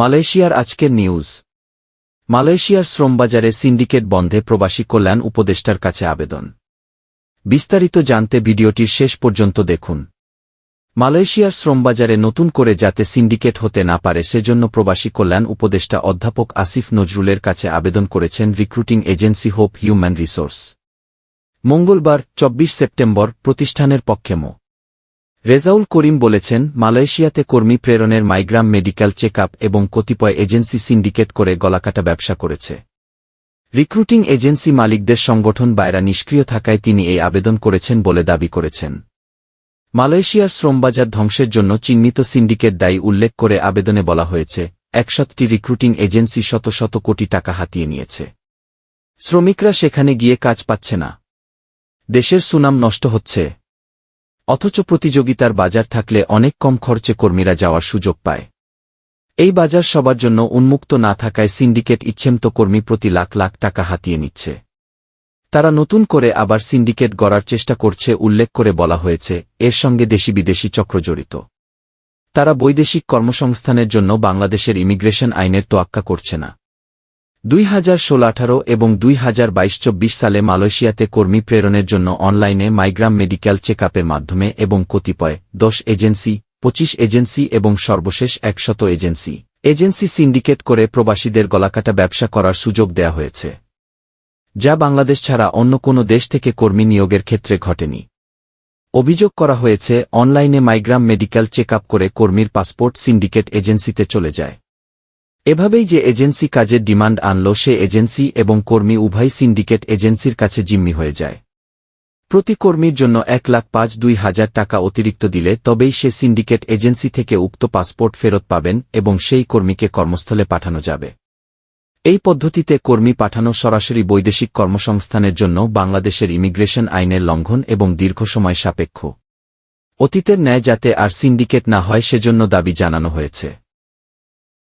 মালয়েশিয়ার আজকের নিউজ। মালয়েশিয়ার শ্রমবাজারে সিন্ডিকেট বন্ধে প্রবাসী কল্যাণ উপদেষ্টার কাছে আবেদন। বিস্তারিত জানতে ভিডিওটির শেষ পর্যন্ত দেখুন। মালয়েশিয়ার শ্রমবাজারে নতুন করে যাতে সিন্ডিকেট হতে না পারে সেজন্য প্রবাসী কল্যাণ উপদেষ্টা অধ্যাপক আসিফ নজরুলের কাছে আবেদন করেছেন recruiting agency Hope Human Resource. মঙ্গলবার, চব্বিশ সেপ্টেম্বর, প্রতিষ্ঠানের পক্ষে মো। রেজাউল করিম বলেছেন, মালয়েশিয়াতে কর্মী প্রেরণের মাইগ্রাম মেডিকেল চেক এবং কতিপয় এজেন্সি সিন্ডিকেট করে গলাকাটা ব্যবসা করেছে। রিক্রুটিং এজেন্সি মালিকদের সংগঠন বাইরা নিষ্ক্রিয় থাকায় তিনি এই আবেদন করেছেন বলে দাবি করেছেন। মালয়েশিয়ার শ্রমবাজার ধ্বংসের জন্য চিহ্নিত সিন্ডিকেট দায়ী উল্লেখ করে আবেদনে বলা হয়েছে, একশতটি রিক্রুটিং এজেন্সি শত শত কোটি টাকা হাতিয়ে নিয়েছে। শ্রমিকরা সেখানে গিয়ে কাজ পাচ্ছে না। দেশের সুনাম নষ্ট হচ্ছে। অথচ প্রতিযোগিতার বাজার থাকলে অনেক কম খরচে কর্মীরা যাওয়ার সুযোগ পায়। এই বাজার সবার জন্য উন্মুক্ত না থাকায় সিন্ডিকেট ইচ্ছেমত কর্মী প্রতি লাখ লাখ টাকা হাতিয়ে নিচ্ছে। তারা নতুন করে আবার সিন্ডিকেট গড়ার চেষ্টা করছে উল্লেখ করে বলা হয়েছে, এর সঙ্গে দেশি বিদেশি চক্র জড়িত। তারা বৈদেশিক কর্মসংস্থানের জন্য বাংলাদেশের ইমিগ্রেশন আইনের তোয়াক্কা করছে না। দুই হাজার ষোলো আঠারো এবং দুই হাজার বাইশ চব্বিশ সালে মালয়েশিয়াতে কর্মী প্রেরণের জন্য অনলাইনে মাইগ্রাম মেডিকেল চেক মাধ্যমে এবং কতিপয় দশ এজেন্সি, পঁচিশ এজেন্সি এবং সর্বশেষ একশত এজেন্সি এজেন্সি সিন্ডিকেট করে প্রবাসীদের গলাকাটা ব্যবসা করার সুযোগ দেয়া হয়েছে। যা বাংলাদেশ ছাড়া অন্য কোনো দেশ থেকে কর্মী নিয়োগের ক্ষেত্রে ঘটেনি। অভিযোগ করা হয়েছে, অনলাইনে মাইগ্রাম মেডিকেল চেক করে কর্মীর পাসপোর্ট সিন্ডিকেট এজেন্সিতে চলে যায়। এভাবেই যে এজেন্সি কাজের ডিমান্ড আনল, সে এজেন্সি এবং কর্মী উভয় সিন্ডিকেট এজেন্সির কাছে জিম্মি হয়ে যায়। প্রতি কর্মীর জন্য এক লাখ পাঁচ দুই হাজার টাকা অতিরিক্ত দিলে তবেই সে সিন্ডিকেট এজেন্সি থেকে উক্ত পাসপোর্ট ফেরত পাবেন এবং সেই কর্মীকে কর্মস্থলে পাঠানো যাবে। এই পদ্ধতিতে কর্মী পাঠানো সরাসরি বৈদেশিক কর্মসংস্থানের জন্য বাংলাদেশের ইমিগ্রেশন আইনের লঙ্ঘন এবং দীর্ঘ সময় সাপেক্ষ। অতীতের ন্যায় যাতে আর সিন্ডিকেট না হয়, সেজন্য দাবি জানানো হয়েছে।